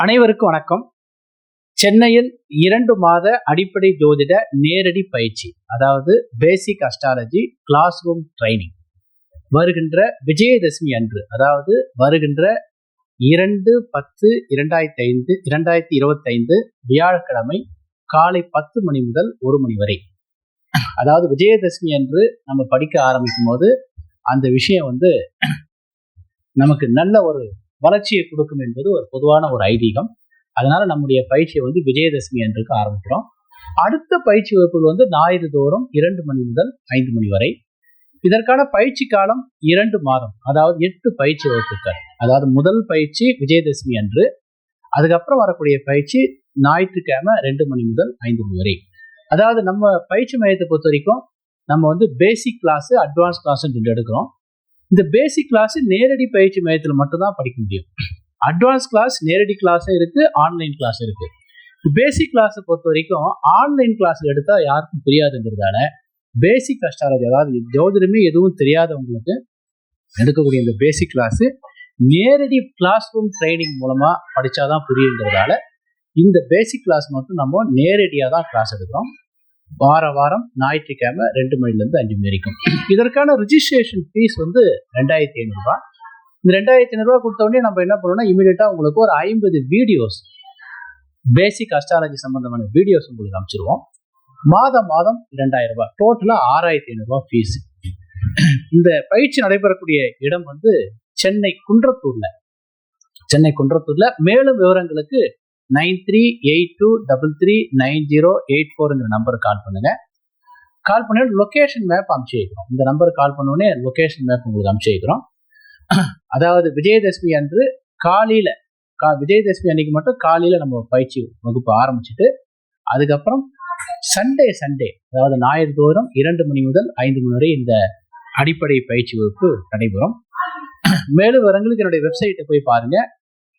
அனைவருக்கும் வணக்கம். சென்னையில் இரண்டு மாத அடிப்படை ஜோதிட நேரடி பயிற்சி அதாவது basic astrology classroom training வருகின்ற விஜயதசமி அன்று அதாவது வருகின்ற இரண்டு பத்து இரண்டாயிரத்தி ஐந்து இரண்டாயிரத்தி இருபத்தைந்து வியாழக்கிழமை காலை பத்து மணி முதல் ஒரு மணி வரை. அதாவது விஜயதசமி அன்று நம்ம படிக்க ஆரம்பிக்கும் போது அந்த விஷயம் வந்து நமக்கு நல்ல ஒரு வளர்ச்சியை கொடுக்கும் என்பது ஒரு பொதுவான ஒரு ஐதீகம். அதனால நம்முடைய பயிற்சியை வந்து விஜயதசமி அன்றுக்கு ஆரம்பிக்கிறோம். அடுத்த பயிற்சி வகுப்புகள் வந்து ஞாயிறு தோறும் இரண்டு மணி முதல் ஐந்து மணி வரை. இதற்கான பயிற்சி காலம் இரண்டு மாதம் அதாவது எட்டு பயிற்சி வகுப்புகள். அதாவது முதல் பயிற்சி விஜயதசமி அன்று அதுக்கப்புறம் வரக்கூடிய பயிற்சி ஞாயிற்றுக்கிழமை ரெண்டு மணி முதல் ஐந்து மணி வரை. அதாவது நம்ம பயிற்சி மையத்தை பொறுத்த வரைக்கும் நம்ம வந்து பேசிக் கிளாஸ் அட்வான்ஸ் கிளாஸ் சொல்லி எடுக்கிறோம். இந்த பேசிக் கிளாஸ் நேரடி பயிற்சி மையத்தில் மட்டும்தான் படிக்க முடியும். அட்வான்ஸ் கிளாஸ் நேரடி கிளாஸும் இருக்கு ஆன்லைன் கிளாஸ் இருக்கு. பேசிக் கிளாஸை பொறுத்த வரைக்கும் ஆன்லைன் கிளாஸ் எடுத்தால் யாருக்கும் புரியாதுங்கிறதால பேசிக் அஸ்ட்ராலஜி அதாவது ஜோதிடமே எதுவும் தெரியாதவங்களுக்கு எடுக்கக்கூடிய இந்த பேசிக் கிளாஸு நேரடி கிளாஸ் ரூம் ட்ரைனிங் மூலமாக படித்தாதான் புரியுங்கிறதால இந்த பேசிக் கிளாஸ் மட்டும் நம்ம நேரடியாக தான் கிளாஸ் எடுக்கிறோம். வார வாரம் ஞாயிற்றுக்கிழமை ரெண்டு மணிலேருந்து அஞ்சு மணி வரைக்கும். இதற்கான ரிஜிஸ்ட்ரேஷன் ஃபீஸ் வந்து ரெண்டாயிரத்தி ஐநூறுரூவா இந்த ரெண்டாயிரத்தி ஐநூறுரூவா கொடுத்தோடனே நம்ம என்ன பண்ணோம்னா இமீடியட்டாக உங்களுக்கு ஒரு ஐம்பது வீடியோஸ் பேசிக் அஸ்ட்ராலஜி சம்பந்தமான வீடியோஸ் உங்களுக்கு அமைச்சிருவோம் மாதம் மாதம் ரெண்டாயிரம் ரூபாய் டோட்டலாக ஆறாயிரத்தி ஐநூறுரூவா ஃபீஸ் இந்த பயிற்சி நடைபெறக்கூடிய இடம் வந்து சென்னை குன்றத்தூரில். சென்னை குன்றத்தூரில். மேலும் விவரங்களுக்கு nine three eight two double three nine zero eight ஃபோருங்கிற நம்பருக்கு கால் பண்ணுங்க. கால் பண்ணி லொக்கேஷன் மேப் அனுப்பிச்சு வைக்கிறோம். இந்த நம்பருக்கு கால் பண்ணோடனே லொக்கேஷன் மேப் உங்களுக்கு அமுச்சு வைக்கிறோம். அதாவது விஜயதசமி அன்று காலையில் கா விஜயதசமி அன்னைக்கு மட்டும் காலையில் நம்ம பயிற்சி வகுப்பு ஆரம்பிச்சுட்டு அதுக்கப்புறம் சண்டே சண்டே அதாவது ஞாயிறு தோறும் இரண்டு மணி முதல் ஐந்து மணி வரை இந்த அடிப்படை பயிற்சி வகுப்பு நடைபெறும். மேலும் விவரங்களுக்கு என்னுடைய வெப்சைட்டை போய் பாருங்கள்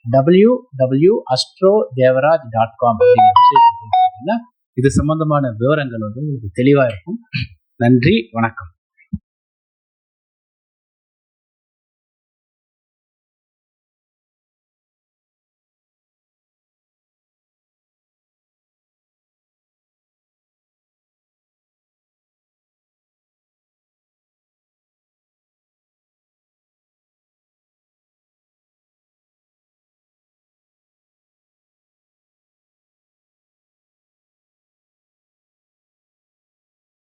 W W astro Devaraj dot com அப்படிங்கிற வெப்சைட் இது சம்பந்தமான விவரங்கள் வந்து உங்களுக்கு தெளிவாக இருக்கும். நன்றி வணக்கம்.